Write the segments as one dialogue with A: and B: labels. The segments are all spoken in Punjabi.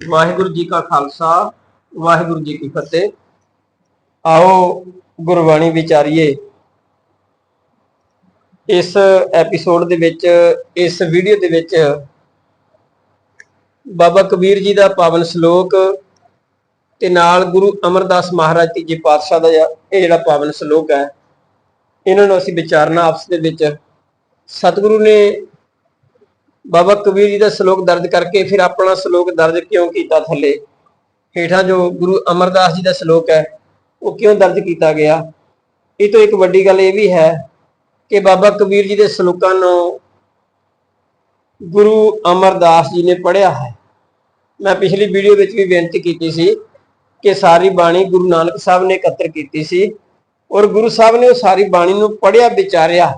A: ਵਾਹਿਗੁਰੂ ਜੀ ਕਾ ਖਾਲਸਾ, ਵਾਹਿਗੁਰੂ ਜੀ ਕੀ ਫਤਿਹ। ਆਓ ਗੁਰਬਾਣੀ ਵਿਚਾਰੀਏ। ਇਸ ਐਪੀਸੋਡ ਦੇ ਵਿੱਚ, ਇਸ ਵੀਡੀਓ ਦੇ ਵਿੱਚ ਬਾਬਾ ਕਬੀਰ ਜੀ ਦਾ ਪਾਵਨ ਸ਼ਲੋਕ ਤੇ ਨਾਲ ਗੁਰੂ ਅਮਰਦਾਸ ਮਹਾਰਾਜ ਤੀਜੇ ਪਾਤਸ਼ਾਹ ਦਾ ਇਹ ਜਿਹੜਾ ਪਾਵਨ ਸ਼ਲੋਕ ਹੈ, ਇਹਨਾਂ ਨੂੰ ਅਸੀਂ ਵਿਚਾਰਨਾ ਆਪਸ ਦੇ ਵਿੱਚ। ਸਤਿਗੁਰੂ ਨੇ ਬਾਬਾ ਕਬੀਰ ਜੀ ਦਾ ਸ਼ਲੋਕ ਦਰਜ ਕਰਕੇ ਫਿਰ ਆਪਣਾ ਸ਼ਲੋਕ ਦਰਜ ਕਿਉਂ ਕੀਤਾ ਥੱਲੇ? ਹੇਠਾਂ ਜੋ ਗੁਰੂ ਅਮਰਦਾਸ ਜੀ ਦਾ ਸ਼ਲੋਕ ਹੈ, ਉਹ ਕਿਉਂ ਦਰਜ ਕੀਤਾ ਗਿਆ? ਇਹ ਤੋਂ ਇੱਕ ਵੱਡੀ ਗੱਲ ਇਹ ਵੀ ਹੈ ਕਿ ਬਾਬਾ ਕਬੀਰ ਜੀ ਦੇ ਸ਼ਲੋਕਾਂ ਨੂੰ ਗੁਰੂ ਅਮਰਦਾਸ ਜੀ ਨੇ ਪੜ੍ਹਿਆ ਹੈ। ਮੈਂ ਪਿਛਲੀ ਵੀਡੀਓ ਵਿੱਚ ਵੀ ਬੇਨਤੀ ਕੀਤੀ ਸੀ ਕਿ ਸਾਰੀ ਬਾਣੀ ਗੁਰੂ ਨਾਨਕ ਸਾਹਿਬ ਨੇ ਇਕੱਤਰ ਕੀਤੀ ਸੀ ਔਰ ਗੁਰੂ ਸਾਹਿਬ ਨੇ ਉਹ ਸਾਰੀ ਬਾਣੀ ਨੂੰ ਪੜ੍ਹਿਆ ਵਿਚਾਰਿਆ।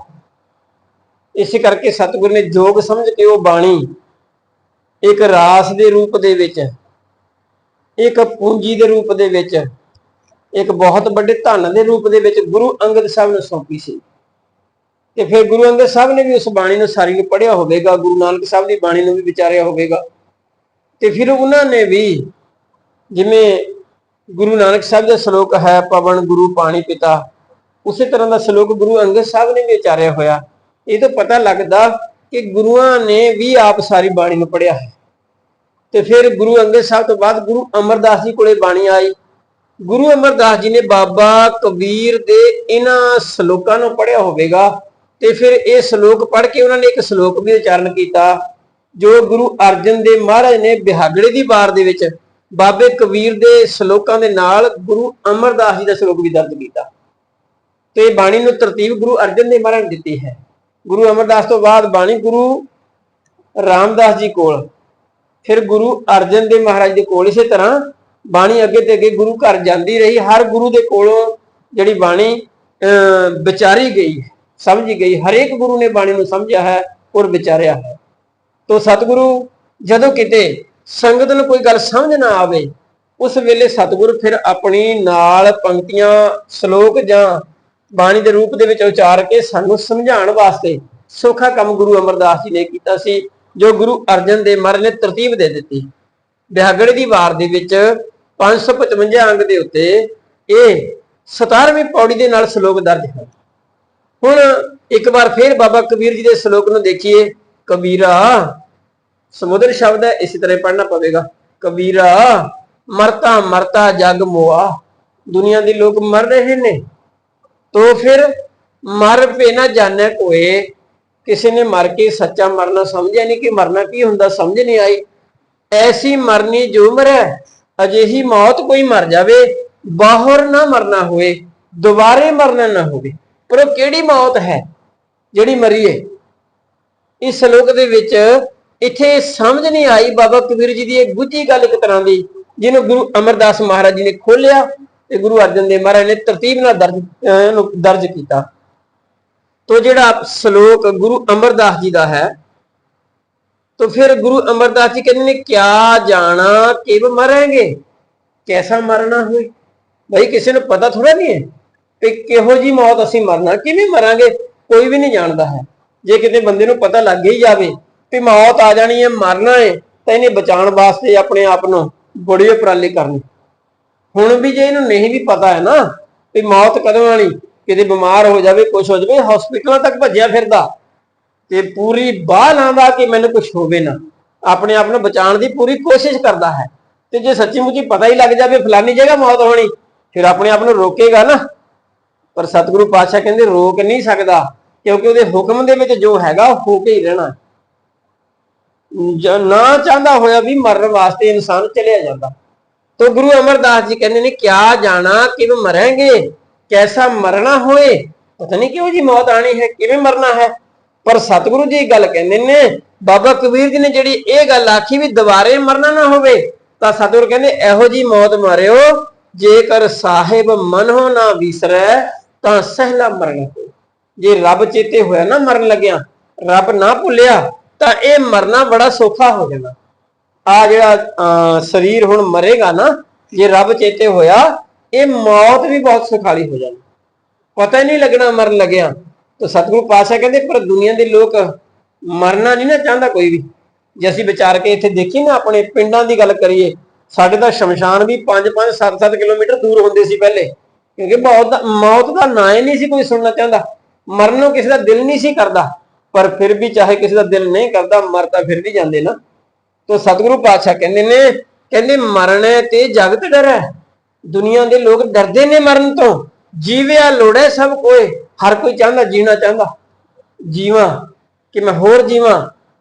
A: ਇਸੇ ਕਰਕੇ ਸਤਿਗੁਰ ਨੇ ਜੋਗ ਸਮਝ ਕੇ ਉਹ ਬਾਣੀ ਇੱਕ ਰਾਸ ਦੇ ਰੂਪ ਦੇ ਵਿੱਚ, ਇੱਕ ਪੂੰਜੀ ਦੇ ਰੂਪ ਦੇ ਵਿੱਚ, ਇੱਕ ਬਹੁਤ ਵੱਡੇ ਧਨ ਦੇ ਰੂਪ ਦੇ ਵਿੱਚ ਗੁਰੂ ਅੰਗਦ ਸਾਹਿਬ ਨੂੰ ਸੌਂਪੀ ਸੀ। ਤੇ ਫਿਰ ਗੁਰੂ ਅੰਗਦ ਸਾਹਿਬ ਨੇ ਵੀ ਉਸ ਬਾਣੀ ਨੂੰ ਸਾਰੀ ਨੂੰ ਪੜ੍ਹਿਆ ਹੋਵੇਗਾ, ਗੁਰੂ ਨਾਨਕ ਸਾਹਿਬ ਦੀ ਬਾਣੀ ਨੂੰ ਵੀ ਵਿਚਾਰਿਆ ਹੋਵੇਗਾ। ਤੇ ਫਿਰ ਉਹਨਾਂ ਨੇ ਵੀ ਜਿਵੇਂ ਗੁਰੂ ਨਾਨਕ ਸਾਹਿਬ ਦਾ ਸ਼ਲੋਕ ਹੈ, ਪਵਨ ਗੁਰੂ ਪਾਣੀ ਪਿਤਾ, ਉਸੇ ਤਰ੍ਹਾਂ ਦਾ ਸ਼ਲੋਕ ਗੁਰੂ ਅੰਗਦ ਸਾਹਿਬ ਨੇ ਵੀ ਵਿਚਾਰਿਆ ਹੋਇਆ। ਇਹ ਤਾਂ ਪਤਾ ਲੱਗਦਾ ਕਿ ਗੁਰੂਆਂ ਨੇ ਵੀ ਆਪ ਸਾਰੀ ਬਾਣੀ ਨੂੰ ਪੜ੍ਹਿਆ ਹੈ। ਤੇ ਫਿਰ ਗੁਰੂ ਅੰਗਦ ਸਾਹਿਬ ਤੋਂ ਬਾਅਦ ਗੁਰੂ ਅਮਰਦਾਸ ਜੀ ਕੋਲੇ ਬਾਣੀ ਆਈ। ਗੁਰੂ ਅਮਰਦਾਸ ਜੀ ਨੇ ਬਾਬਾ ਕਬੀਰ ਦੇ ਇਹਨਾਂ ਸ਼ਲੋਕਾਂ ਨੂੰ ਪੜ੍ਹਿਆ ਹੋਵੇਗਾ ਤੇ ਫਿਰ ਇਹ ਸ਼ਲੋਕ ਪੜ੍ਹ ਕੇ ਉਹਨਾਂ ਨੇ ਇੱਕ ਸ਼ਲੋਕ ਵੀ ਉਚਾਰਨ ਕੀਤਾ, ਜੋ ਗੁਰੂ ਅਰਜਨ ਦੇ ਮਹਾਰਾਜ ਨੇ ਬਿਹਾਗੜੇ ਦੀ ਵਾਰ ਦੇ ਵਿੱਚ ਬਾਬੇ ਕਬੀਰ ਦੇ ਸ਼ਲੋਕਾਂ ਦੇ ਨਾਲ ਗੁਰੂ ਅਮਰਦਾਸ ਜੀ ਦਾ ਸ਼ਲੋਕ ਵੀ ਦਰਜ ਕੀਤਾ। ਤੇ ਬਾਣੀ ਨੂੰ ਤਰਤੀਬ ਗੁਰੂ ਅਰਜਨ ਦੇ ਮਹਾਰਾਜ ਨੇ ਦਿੱਤੀ ਹੈ। ਗੁਰੂ ਅਮਰਦਾਸ ਤੋਂ ਬਾਅਦ ਬਾਣੀ ਗੁਰੂ ਰਾਮਦਾਸ ਜੀ ਕੋਲ। ਫਿਰ ਗੁਰੂ ਅਰਜਨ ਦੇਵ ਮਹਾਰਾਜ ਦੇ ਕੋਲ ਇਸੇ ਤਰ੍ਹਾਂ ਬਾਣੀ ਅੱਗੇ ਤੇ ਅੱਗੇ ਗੁਰੂ ਘਰ ਜਾਂਦੀ ਰਹੀ। ਹਰ ਗੁਰੂ ਦੇ ਕੋਲੋਂ ਜਿਹੜੀ ਬਾਣੀ ਵਿਚਾਰੀ ਗਈ ਹੈ ਸਮਝੀ ਗਈ। ਹਰੇਕ ਗੁਰੂ ਨੇ ਬਾਣੀ ਨੂੰ ਸਮਝਿਆ ਹੈ ਔਰ ਵਿਚਾਰਿਆ ਹੈ। ਤੋ ਸਤਿਗੁਰੂ, ਜਦੋਂ ਕਿਤੇ ਸੰਗਤ ਨੂੰ ਕੋਈ ਗੱਲ ਸਮਝ ਨਾ ਆਵੇ, ਉਸ ਵੇਲੇ ਸਤਿਗੁਰੂ ਫਿਰ ਆਪਣੀ ਨਾਲ ਪੰਕਤੀਆਂ, ਸ਼ਲੋਕ ਜਾਂ ਬਾਣੀ ਦੇ ਰੂਪ ਦੇ ਵਿੱਚ ਉਚਾਰ ਕੇ ਸਾਨੂੰ ਸਮਝਾਉਣ ਵਾਸਤੇ ਸੌਖਾ ਕੰਮ ਗੁਰੂ ਅਮਰਦਾਸ ਜੀ ਨੇ ਕੀਤਾ ਸੀ, ਜੋ ਗੁਰੂ ਅਰਜਨ ਦੇ ਮਹਾਰਾਜ ਨੇ ਤਰਤੀਬ ਦੇ ਦਿੱਤੀ। ਬਿਹਾਗੜੇ ਦੀ ਵਾਰ ਦੇ ਵਿੱਚ 555 ਅੰਗ ਦੇ ਉੱਤੇ ਇਹ 17ਵੀਂ ਪੌੜੀ ਦੇ ਨਾਲ ਸ਼ਲੋਕ ਦਰਜ ਹੈ। ਹੁਣ ਇੱਕ ਵਾਰ ਫੇਰ ਬਾਬਾ ਕਬੀਰ ਜੀ ਦੇ ਸ਼ਲੋਕ ਨੂੰ ਦੇਖੀਏ। ਕਬੀਰਾ, ਸਮੁੰਦਰ ਸ਼ਬਦ ਹੈ, ਇਸੇ ਤਰ੍ਹਾਂ ਪੜ੍ਹਨਾ ਪਵੇਗਾ। ਕਬੀਰਾ, ਮਰਤਾ ਮਰਤਾ ਜਗ ਮੋਆ। ਦੁਨੀਆ ਦੇ ਲੋਕ ਮਰ ਰਹੇ ਨੇ। ਤੋ ਫਿਰ ਮਰ ਪੇ ਨਾ ਜਾਣੇ ਕੋਏ। ਕਿਸੇ ਨੇ ਮਰ ਕੇ ਸੱਚਾ ਮਰਨਾ ਸਮਝਿਆ ਨਹੀਂ ਕਿ ਮਰਨਾ ਕੀ ਹੁੰਦਾ, ਸਮਝ ਨਹੀਂ ਆਈ। ਐਸੀ ਮਰਨੀ ਜੋ ਮਰੈ, ਅਜਿਹੀ ਮੌਤ ਕੋਈ ਮਰ ਜਾਵੇ, ਬਾਹਰ ਨਾ ਮਰਨਾ ਹੋਏ ਦੁਬਾਰੇ ਮਰਨਾ ਨਾ ਹੋਵੇ। ਪਰ ਉਹ ਕਿਹੜੀ ਮੌਤ ਹੈ ਜਿਹੜੀ ਮਰੀਏ ਇਸ ਸ਼ਲੋਕ ਦੇ ਵਿੱਚ ਇੱਥੇ ਸਮਝ ਨਹੀਂ ਆਈ ਬਾਬਾ ਕਬੀਰ ਜੀ ਦੀ ਇਹ ਗੁੱਝੀ ਗੱਲ ਇੱਕ ਤਰ੍ਹਾਂ ਦੀ, ਜਿਹਨੂੰ ਗੁਰੂ ਅਮਰਦਾਸ ਮਹਾਰਾਜ ਜੀ ਨੇ ਖੋਲਿਆ ਤੇ ਗੁਰੂ ਅਰਜਨ ਦੇਵ ਮਹਾਰਾਜ ਨੇ ਤਰਤੀਬ ਨਾਲ ਦਰਜ ਨੂੰ ਦਰਜ ਕੀਤਾ। ਤੋ ਜਿਹੜਾ ਸ਼ਲੋਕ ਗੁਰੂ ਅਮਰਦਾਸ ਜੀ ਦਾ ਹੈ, ਤੋ ਫਿਰ ਗੁਰੂ ਅਮਰਦਾਸ ਜੀ ਕਹਿੰਦੇ ਨੇ, ਕਿਆ ਜਾਣਾ, ਕਿਵ ਮਰਾਂਗੇ? ਕੈਸਾ ਮਰਨਾ ਹੋਏ? ਭਾਈ ਕਿਸੇ ਨੂੰ ਪਤਾ ਥੋੜਾ ਨਹੀਂ ਹੈ ਕਿ ਕਿਹੋ ਜੀ ਮੌਤ ਅਸੀਂ ਮਰਨਾ, ਕਿਵੇਂ ਮਰਾਂਗੇ? ਕੋਈ ਵੀ ਨਹੀਂ ਜਾਣਦਾ ਹੈ। ਜੇ ਕਿਤੇ ਬੰਦੇ ਨੂੰ ਪਤਾ ਲੱਗ ਹੀ ਜਾਵੇ ਕਿ ਮੌਤ ਆ ਜਾਣੀ ਹੈ, ਮਰਨਾ ਹੈ, ਤਾਂ ਇਹਨੇ ਬਚਾਉਣ ਵਾਸਤੇ ਆਪਣੇ ਆਪ ਨੂੰ ਬੜੀ ਉਪਰਾਲੇ ਕਰਨੀ। ਹੁਣ ਵੀ ਜੇ ਇਹਨੂੰ ਨਹੀਂ ਵੀ ਪਤਾ ਹੈ ਨਾ ਵੀ ਮੌਤ ਕਦੋਂ ਆਣੀ ਕਿਤੇ ਬਿਮਾਰ ਹੋ ਜਾਵੇ ਕੁਝ ਹੋ ਜਾਵੇ ਹਸਪੀਟਲਾਂ ਤੱਕ ਭੱਜਿਆ ਫਿਰਦਾ, ਤੇ ਪੂਰੀ ਬਾਹ ਲਾਉਂਦਾ ਕਿ ਮੈਨੂੰ ਕੁਝ ਹੋਵੇ ਨਾ। ਆਪਣੇ ਆਪ ਨੂੰ ਬਚਾਉਣ ਦੀ ਪੂਰੀ ਕੋਸ਼ਿਸ਼ ਕਰਦਾ ਹੈ। ਤੇ ਜੇ ਸੱਚੀ ਮੁੱਚੀ ਪਤਾ ਹੀ ਲੱਗ ਜਾਵੇ ਫਲਾਨੀ ਜਗ੍ਹਾ ਮੌਤ ਹੋਣੀ, ਫਿਰ ਆਪਣੇ ਆਪ ਨੂੰ ਰੋਕੇਗਾ ਨਾ। ਪਰ ਸਤਿਗੁਰੂ ਪਾਤਸ਼ਾਹ ਕਹਿੰਦੇ ਰੋਕ ਨਹੀਂ ਸਕਦਾ, ਕਿਉਂਕਿ ਉਹਦੇ ਹੁਕਮ ਦੇ ਵਿੱਚ ਜੋ ਹੈਗਾ ਉਹ ਹੋ ਕੇ ਹੀ ਰਹਿਣਾ। ਨਾ ਚਾਹੁੰਦਾ ਹੋਇਆ ਵੀ ਮਰਨ ਵਾਸਤੇ ਇਨਸਾਨ ਚਲਿਆ ਜਾਂਦਾ। ਤੋ ਗੁਰੂ ਅਮਰਦਾਸ ਜੀ ਕਹਿੰਦੇ ਨੇ ਕਿਆ ਜਾਣਾ ਕਿਵੇਂ ਮਰਾਂਗੇ ਕੈਸਾ ਮਰਨਾ ਹੋਏ ਪਤਾ ਨਹੀਂ ਕਿਉਂ ਜੀ ਮੌਤ ਆਣੀ ਹੈ ਕਿਵੇਂ ਮਰਨਾ ਹੈ ਪਰ ਸਤਿਗੁਰੂ ਜੀ ਗੱਲ ਕਹਿੰਦੇ ਨੇ ਬਾਬਾ ਕਬੀਰ ਜੀ ਨੇ ਜਿਹੜੀ ਇਹ ਗੱਲ ਆਖੀ ਵੀ ਦੁਬਾਰੇ ਮਰਨਾ ਨਾ ਹੋਵੇ ਤਾਂ ਸਤਿਗੁਰ ਕਹਿੰਦੇ ਇਹੋ ਜੀ ਮੌਤ ਮਾਰਿਓ ਜੇਕਰ ਸਾਹਿਬ ਮਨੋ ਨਾ ਵਿਸਰੈ ਤਾਂ ਸਹਿਲਾ ਮਰਨ ਕੋ ਜੇ ਰੱਬ ਚੇਤੇ ਹੋਇਆ ਨਾ ਮਰਨ ਲੱਗਿਆ ਰੱਬ ਨਾ ਭੁੱਲਿਆ ਤਾਂ ਇਹ ਮਰਨਾ ਬੜਾ ਸੌਖਾ ਹੋ ਜਾਣਾ ਆ ਜਿਹੜਾ ਅਹ, ਸਰੀਰ ਹੁਣ ਮਰੇਗਾ ਨਾ ਜੇ ਰੱਬ ਚੇਤੇ ਹੋਇਆ ਇਹ ਮੌਤ ਵੀ ਬਹੁਤ ਸੁਖਾਲੀ ਹੋ ਜਾਣੀ ਪਤਾ ਹੀ ਨਹੀਂ ਲੱਗਣਾ ਮਰਨ ਲੱਗਿਆ। ਤਾਂ ਸਤਿਗੁਰੂ ਪਾਤਸ਼ਾਹ ਕਹਿੰਦੇ ਪਰ ਦੁਨੀਆ ਦੇ ਲੋਕ ਮਰਨਾ ਨਹੀਂ ਨਾ ਚਾਹੁੰਦਾ ਕੋਈ ਵੀ। ਜੇ ਅਸੀਂ ਵਿਚਾਰ ਕੇ ਇੱਥੇ ਦੇਖੀ ਨਾ ਆਪਣੇ ਪਿੰਡਾਂ ਦੀ ਗੱਲ ਕਰੀਏ ਸਾਡੇ ਤਾਂ ਸ਼ਮਸ਼ਾਨ ਵੀ 5-5 7-7 ਕਿਲੋਮੀਟਰ ਦੂਰ ਹੁੰਦੇ ਸੀ ਪਹਿਲੇ। ਕਿਉਂਕਿ ਮੌਤ ਦਾ ਮੌਤ ਦਾ ਨਾਂ ਹੀ ਨਹੀਂ ਸੀ ਕੋਈ ਸੁਣਨਾ ਚਾਹੁੰਦਾ। ਮਰਨ ਨੂੰ ਕਿਸੇ ਦਾ ਦਿਲ ਨਹੀਂ ਸੀ ਕਰਦਾ। ਪਰ ਫਿਰ ਵੀ ਚਾਹੇ ਕਿਸੇ ਦਾ ਦਿਲ ਨਹੀਂ ਕਰਦਾ ਮਰ ਤਾਂ ਫਿਰ ਵੀ ਜਾਂਦੇ ਨਾ। ਤੋ ਸਤਿਗੁਰੂ ਪਾਤਸ਼ਾਹ ਕਹਿੰਦੇ ਨੇ, ਕਹਿੰਦੇ ਮਰਨ ਤੇ ਜਗਤ ਡਰ। ਹੈ ਦੁਨੀਆ ਦੇ ਲੋਕ ਡਰਦੇ ਨੇ ਮਰਨ ਤੋਂ। ਜੀਵਿਆ ਲੋੜੇ ਸਭ ਕੋਏ। ਹਰ ਕੋਈ ਚਾਹੁੰਦਾ ਜੀਣਾ ਚਾਹੁੰਦਾ। ਜੀਵਾਂ, ਕਿ ਮੈਂ ਹੋਰ ਜੀਵਾਂ,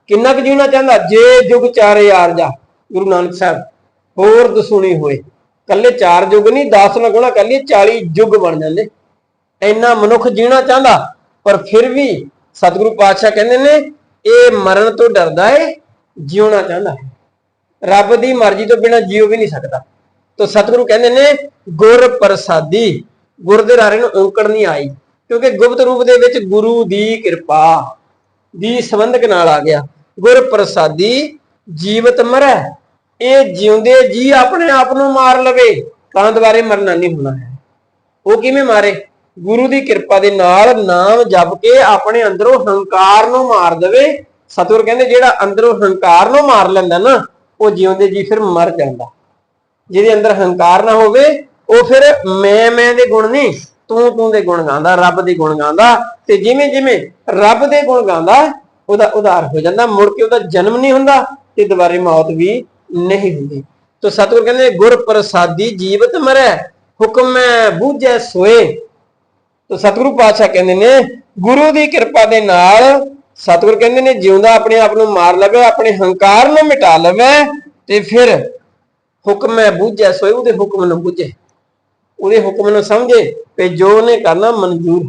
A: ਕਿੰਨਾ ਕੁ ਜੀਣਾ ਚਾਹੁੰਦਾ? ਜੇ ਜੁਗ ਚਾਰੇ ਯਾਰ ਜਾ। ਗੁਰੂ ਨਾਨਕ ਸਾਹਿਬ, ਹੋਰ ਦਸੂਣੀ ਹੋਏ। ਕੱਲੇ ਚਾਰ ਯੁੱਗ ਨਹੀਂ 10 ਨਾਲ ਗੁਣਾ ਕਰ ਲਈਏ 40 ਯੁੱਗ ਬਣ ਜਾਂਦੇ। ਇੰਨਾ ਮਨੁੱਖ ਜੀਣਾ ਚਾਹੁੰਦਾ, ਪਰ ਫਿਰ ਵੀ ਸਤਿਗੁਰੂ ਪਾਤਸ਼ਾਹ ਕਹਿੰਦੇ ਨੇ, ਇਹ ਮਰਨ ਤੋਂ ਡਰਦਾ ਏ। ਜਿਉਣਾ ਚਾਹੁੰਦਾ ਹੈ। ਰੱਬ ਦੀ ਮਰਜ਼ੀ ਤੋਂ ਬਿਨਾ ਜਿਉ ਵੀ ਨਹੀਂ ਸਕਦਾ। ਤੋ ਸਤਿਗੁਰੂ ਕਹਿੰਦੇ ਨੇ, ਗੁਰ ਪ੍ਰਸਾਦੀ, ਗੁਰ ਦੇ ਰਾਰੇ ਨੂੰ ਔਂਕੜ ਨਹੀਂ ਆਈ, ਕਿਉਂਕਿ ਗੁਪਤ ਰੂਪ ਦੇ ਵਿੱਚ ਗੁਰੂ ਦੀ ਕਿਰਪਾ ਦੀ ਸੰਬੰਧਕ ਨਾਲ ਆ ਗਿਆ। ਗੁਰ ਪ੍ਰਸਾਦੀ, ਜੀਵਤ ਮਰੈ, ਇਹ ਜਿਉਂਦੇ ਜੀ ਆਪਣੇ ਆਪ ਨੂੰ ਮਾਰ ਲਵੇ, ਤਾਂ ਦੁਬਾਰੇ ਮਰਨਾ ਨਹੀਂ ਹੋਣਾ ਹੈ। ਉਹ ਕਿਵੇਂ ਮਾਰੇ? ਗੁਰੂ ਦੀ ਕਿਰਪਾ ਦੇ ਨਾਲ ਨਾਮ ਜਪ ਕੇ ਆਪਣੇ ਅੰਦਰੋਂ ਹੰਕਾਰ ਨੂੰ ਮਾਰ ਦੇਵੇ ਸਤਿਗੁਰ ਕਹਿੰਦੇ ਜਿਹੜਾ ਅੰਦਰੋਂ ਹੰਕਾਰ ਨੂੰ ਮਾਰ ਲੈਂਦਾ ਨਾ, ਉਹ ਜਿਉਂਦੇ ਜੀ ਫਿਰ ਮਰ ਜਾਂਦਾ। ਜਿਹਦੇ ਅੰਦਰ ਹੰਕਾਰ ਨਾ ਹੋਵੇ, ਉਹ ਫਿਰ ਮੈਂ ਮੈਂ ਦੇ ਗੁਣ ਨਹੀਂ, ਤੂੰ ਤੂੰ ਦੇ ਗੁਣ ਗਾਉਂਦਾ, ਰੱਬ ਦੇ ਗੁਣ ਗਾਉਂਦਾ ਤੇ ਜਿਵੇਂ ਜਿਵੇਂ ਰੱਬ ਦੇ ਗੁਣ ਗਾਉਂਦਾ, ਉਹਦਾ ਉਧਾਰ ਹੋ ਜਾਂਦਾ, ਮੁੜ ਕੇ ਉਹਦਾ ਜਨਮ ਨਹੀਂ ਹੁੰਦਾ ਤੇ ਦੁਬਾਰੇ ਮੌਤ ਵੀ ਨਹੀਂ ਹੁੰਦੀ। ਤੋ ਸਤਿਗੁਰ ਕਹਿੰਦੇ, ਗੁਰ ਪ੍ਰਸਾਦੀ ਜੀਵਤ ਮਰੈ, ਹੁਕਮ ਬੂਝੈ ਸੋਏ। ਤੋ ਸਤਿਗੁਰੂ ਪਾਤਸ਼ਾਹ ਕਹਿੰਦੇ ਨੇ, ਗੁਰੂ ਦੀ ਕਿਰਪਾ ਦੇ ਨਾਲ ਸਤਿਗੁਰ ਕਹਿੰਦੇ ਨੇ, ਜਿਉਂਦਾ ਆਪਣੇ ਆਪ ਨੂੰ ਮਾਰ ਲਵੇ, ਆਪਣੇ ਹੰਕਾਰ ਨੂੰ ਮਿਟਾ ਲਵੇ ਤੇ ਫਿਰ ਹੁਕਮ ਹੈ ਬੁੱਝੇ ਸੋਏ ਉਹਦੇ ਹੁਕਮ ਨੂੰ ਬੁੱਝੇ। ਉਹਦੇ ਹੁਕਮ ਨੂੰ ਸਮਝੇ ਤੇ ਜੋ ਉਹਨੇ ਕਰਨਾ ਮਨਜ਼ੂਰ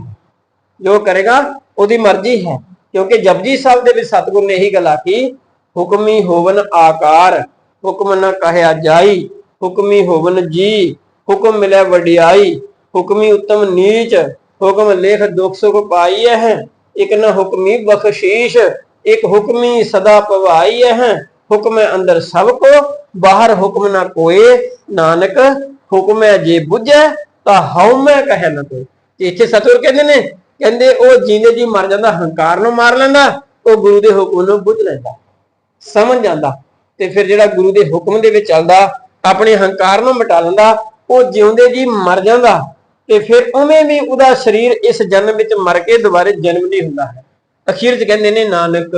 A: ਜੋ ਕਰੇਗਾ, ਉਹਦੀ ਮਰਜ਼ੀ ਹੈ। ਕਿਉਂਕਿ ਜਪਜੀ ਸਾਹਿਬ ਦੇ ਵਿੱਚ ਸਤਿਗੁਰ ਨੇ ਇਹੀ ਗੱਲ ਆਖੀ, ਹੁਕਮੀ ਹੋਵਨ ਆਕਾਰ, ਹੁਕਮ ਨਾ ਕਹਿਆ ਜਾਈ, ਹੁਕਮੀ ਹੋਵਨ ਜੀ, ਹੁਕਮ ਮਿਲੇ ਵਡਿਆਈ, ਹੁਕਮੀ ਉਤਮ ਨੀਚ, ਹੁਕਮ ਲੇਖ ਦੁਖ ਸੁਖ ਪਾਈ ਹੈ। ਇਕ ਨ ਹੁਕਮੀ ਬਖਸ਼ੀਸ਼, ਇਕ ਹੁਕਮੀ ਸਦਾ ਪਵਾਈ ਹੈ ਹੁਕਮ ਅੰਦਰ ਸਭ ਕੋ, ਬਾਹਰ ਹੁਕਮ ਨਾ ਕੋਏ। ਨਾਨਕ, ਹੁਕਮ ਹੈ ਜੇ ਬੁੱਝੈ, ਤਾਂ ਹਉ ਮੈਂ ਕਹਿ ਨਾ ਕੋਈ ਇੱਥੇ ਸਤਿਗੁਰ ਕਹਿੰਦੇ ਨੇ, ਕਹਿੰਦੇ ਉਹ ਜੀਂਦੇ ਜੀ ਮਰ ਜਾਂਦਾ, ਹੰਕਾਰ ਨੂੰ ਮਾਰ ਲੈਂਦਾ, ਉਹ ਗੁਰੂ ਦੇ ਹੁਕਮ ਨੂੰ ਬੁੱਝ ਲੈਂਦਾ। ਸਮਝ ਜਾਂਦਾ। ਤੇ ਫਿਰ ਜਿਹੜਾ ਗੁਰੂ ਦੇ ਹੁਕਮ ਦੇ ਵਿੱਚ ਚੱਲਦਾ, ਆਪਣੇ ਹੰਕਾਰ ਨੂੰ ਮਿਟਾ ਲੈਂਦਾ, ਉਹ ਜਿਉਂਦੇ ਜੀ ਮਰ ਜਾਂਦਾ। ਤੇ ਫਿਰ ਉਵੇਂ ਵੀ ਉਹਦਾ ਸਰੀਰ ਇਸ ਜਨਮ ਵਿੱਚ ਮਰ ਕੇ ਦੁਬਾਰੇ ਜਨਮ ਨਹੀਂ ਹੁੰਦਾ ਹੈ। ਅਖੀਰ 'ਚ ਕਹਿੰਦੇ ਨੇ, ਨਾਨਕ,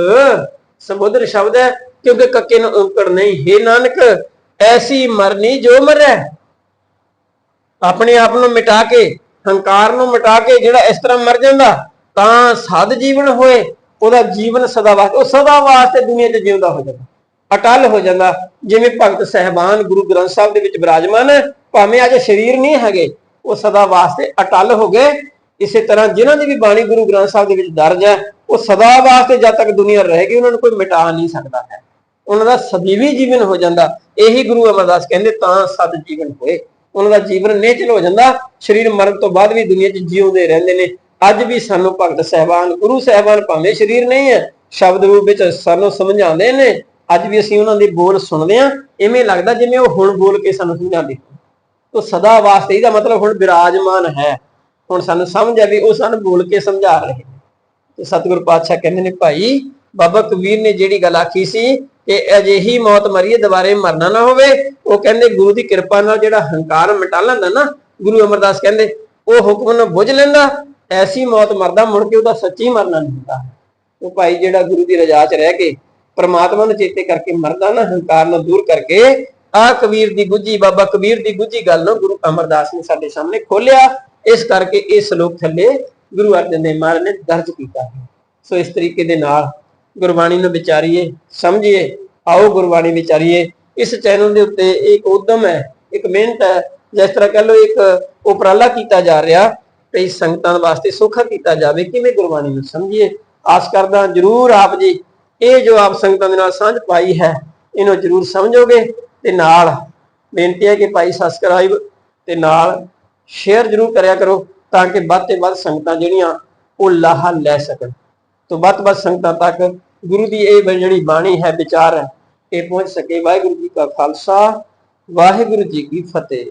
A: ਸਮੁੰਦਰ ਸ਼ਬਦ ਹੈ, ਕਿਉਂਕਿ ਕੱਕੇ ਨੂੰ ਔਂਕੜ ਨਹੀਂ। ਹੈ ਨਾਨਕ, ਐਸੀ ਮਰਨੀ ਜੋ ਮਰੈ। ਆਪਣੇ ਆਪ ਨੂੰ ਮਿਟਾ ਕੇ, ਹੰਕਾਰ ਨੂੰ ਮਿਟਾ ਕੇ ਜਿਹੜਾ ਇਸ ਤਰ੍ਹਾਂ ਮਰ ਜਾਂਦਾ, ਤਾਂ ਸਾਧ ਜੀਵਨ ਹੋਏ, ਉਹਦਾ ਜੀਵਨ ਸਦਾ ਵਾਸਤੇ, ਉਹ ਸਦਾ ਵਾਸਤੇ ਦੁਨੀਆ 'ਚ ਜਿਉਂਦਾ ਹੋ ਜਾਂਦਾ। ਅਟਲ ਹੋ ਜਾਂਦਾ। ਜਿਵੇਂ ਭਗਤ ਸਹਿਬਾਨ ਗੁਰੂ ਗ੍ਰੰਥ ਸਾਹਿਬ ਦੇ ਵਿੱਚ ਬਿਰਾਜਮਾਨ ਹੈ, ਭਾਵੇਂ ਅੱਜ ਸਰੀਰ ਨਹੀਂ ਹੈਗੇ ਉਹ ਸਦਾ ਵਾਸਤੇ ਅਟਲ ਹੋ ਗਏ। ਇਸੇ ਤਰ੍ਹਾਂ ਜਿਨ੍ਹਾਂ ਦੀ ਵੀ ਬਾਣੀ ਗੁਰੂ ਗ੍ਰੰਥ ਸਾਹਿਬ ਦੇ ਵਿੱਚ ਦਰਜ ਹੈ, ਉਹ ਸਦਾ ਵਾਸਤੇ ਜਦ ਤੱਕ ਦੁਨੀਆ ਰਹੇਗੀ ਉਹਨਾਂ ਨੂੰ ਕੋਈ ਮਿਟਾ ਨਹੀਂ ਸਕਦਾ ਹੈ। ਉਹਨਾਂ ਦਾ ਸਦੀਵੀ ਜੀਵਨ ਹੋ ਜਾਂਦਾ, ਇਹੀ ਗੁਰੂ ਅਮਰਦਾਸ ਕਹਿੰਦੇ, ਤਾਂ ਸਦ ਜੀਵਨ ਹੋਏ। ਉਹਨਾਂ ਦਾ ਜੀਵਨ ਨੇਚਲ ਹੋ ਜਾਂਦਾ, ਸਰੀਰ ਮਰਨ ਤੋਂ ਬਾਅਦ ਵੀ ਦੁਨੀਆ 'ਚ ਜਿਉਂਦੇ ਰਹਿੰਦੇ ਨੇ। ਅੱਜ ਵੀ ਸਾਨੂੰ ਭਗਤ ਸਹਿਬਾਨ, ਗੁਰੂ ਸਹਿਬਾਨ ਭਾਵੇਂ ਸਰੀਰ ਨਹੀਂ ਹੈ, ਸ਼ਬਦ ਰੂਪ ਵਿੱਚ ਸਾਨੂੰ ਸਮਝਾਉਂਦੇ ਨੇ। ਅੱਜ ਵੀ ਅਸੀਂ ਉਹਨਾਂ ਦੇ ਬੋਲ ਸੁਣਦੇ ਆ ਐਵੇਂ ਲੱਗਦਾ ਜਿਵੇਂ ਉਹ ਹੁਣ ਬੋਲ ਕੇ ਸਾਨੂੰ ਸਮਝਾਉਂਦੇ। ਤੋ ਸਦਾ ਵਾਸਤੇ ਇਹਦਾ ਮਤਲਬ ਹੁਣ ਵਿਰਾਜਮਾਨ ਹੈ। ਹੁਣ ਸਾਨੂੰ ਸਮਝ ਆ ਵੀ ਉਹ ਸਾਨੂੰ ਬੋਲ ਕੇ ਸਮਝਾ ਰਹੇ ਤੇ ਸਤਿਗੁਰ ਪਾਤਸ਼ਾਹ ਕਹਿੰਦੇ ਨੇ, ਭਾਈ, ਬਾਬਾ ਕਬੀਰ ਨੇ ਜਿਹੜੀ ਗੱਲ ਆਖੀ ਸੀ ਕਿ ਅਜਿਹੀ ਮੌਤ ਮਰੀਏ, ਦੁਬਾਰੇ ਮਰਨਾ ਨਾ ਹੋਵੇ, ਉਹ ਕਹਿੰਦੇ, ਗੁਰੂ ਦੀ ਕਿਰਪਾ ਨਾਲ ਜਿਹੜਾ ਹੰਕਾਰ ਮਿਟਾ ਲੈਂਦਾ ਨਾ, ਗੁਰੂ ਅਮਰਦਾਸ ਕਹਿੰਦੇ, ਉਹ ਹੁਕਮ ਨੂੰ ਬੁੱਝ ਲੈਂਦਾ, ਐਸੀ ਮੌਤ ਮਰਦਾ, ਮੁੜ ਕੇ ਉਹਦਾ ਸੱਚੀ ਮਰਨਾ ਨਹੀਂ ਹੁੰਦਾ। ਉਹ ਭਾਈ ਜਿਹੜਾ ਗੁਰੂ ਦੀ ਰਜਾ 'ਚ ਰਹਿ ਕੇ ਪਰਮਾਤਮਾ ਨੂੰ ਚੇਤੇ ਕਰਕੇ ਮਰਦਾ ਨਾ, ਹੰਕਾਰ ਨੂੰ ਦੂਰ ਕਰਕੇ ਆ ਕਬੀਰ ਦੀ ਗੁੱਜੀ ਬਾਬਾ ਕਬੀਰ ਦੀ ਗੁੱਜੀ ਗੱਲ ਨੂੰ ਗੁਰੂ ਅਮਰਦਾਸ ਨੇ ਸਾਡੇ ਸਾਹਮਣੇ ਖੋਲਿਆ। ਇਸ ਕਰਕੇ ਇਹ ਸ਼ਲੋਕ ਥੱਲੇ ਗੁਰੂ ਅਰਜਨ ਦੇਵ ਮਹਾਰਾਜ ਨੇ ਦਰਜ ਕੀਤਾ ਸੋ ਇਸ ਤਰੀਕੇ ਦੇ ਨਾਲ ਗੁਰਬਾਣੀ ਨੂੰ ਵਿਚਾਰੀਏ, ਸਮਝੀਏ, ਆਓ ਗੁਰਬਾਣੀ ਵਿਚਾਰੀਏ। ਇਸ ਚੈਨਲ ਦੇ ਉੱਤੇ ਇੱਕ ਉਦਮ ਹੈ, ਇੱਕ ਮਿਹਨਤ ਹੈ, ਜਿਸ ਤਰ੍ਹਾਂ ਕਹ ਲਓ ਇੱਕ ਉਪਰਾਲਾ ਕੀਤਾ ਜਾ ਰਿਹਾ ਤੇ ਸੰਗਤਾਂ ਵਾਸਤੇ ਸੌਖਾ ਕੀਤਾ ਜਾਵੇ, ਕਿਵੇਂ ਗੁਰਬਾਣੀ ਨੂੰ ਸਮਝੀਏ? ਆਸ ਕਰਦਾ ਜਰੂਰ ਆਪ ਜੀ, ਇਹ ਜੋ ਆਪ ਸੰਗਤਾਂ ਦੇ ਨਾਲ ਸਾਂਝ ਪਾਈ ਹੈ, ਇਹਨੂੰ ਜਰੂਰ ਸਮਝੋਗੇ। ਤੇ ਨਾਲ ਬੇਨਤੀ ਹੈ ਕਿ ਭਾਈ ਸਬਸਕ੍ਰਾਈਬ ਤੇ ਨਾਲ ਸ਼ੇਅਰ ਜਰੂਰ ਕਰਿਆ ਕਰੋ ਤਾਂ ਕਿ ਵੱਧ ਤੇ ਵੱਧ ਸੰਗਤਾਂ ਜਿਹੜੀਆਂ ਉਹ ਲਾਹਾ ਲੈ ਸਕਣ। ਤੋਂ ਵੱਧ ਤੋਂ ਵੱਧ ਸੰਗਤਾਂ ਤੱਕ ਗੁਰੂ ਦੀ ਇਹ ਜਿਹੜੀ ਬਾਣੀ ਹੈ, ਵਿਚਾਰ ਹੈ, ਇਹ ਪਹੁੰਚ ਸਕੇ। ਵਾਹਿਗੁਰੂ ਜੀ ਕਾ ਖਾਲਸਾ, ਵਾਹਿਗੁਰੂ ਜੀ ਕੀ ਫਤਿਹ।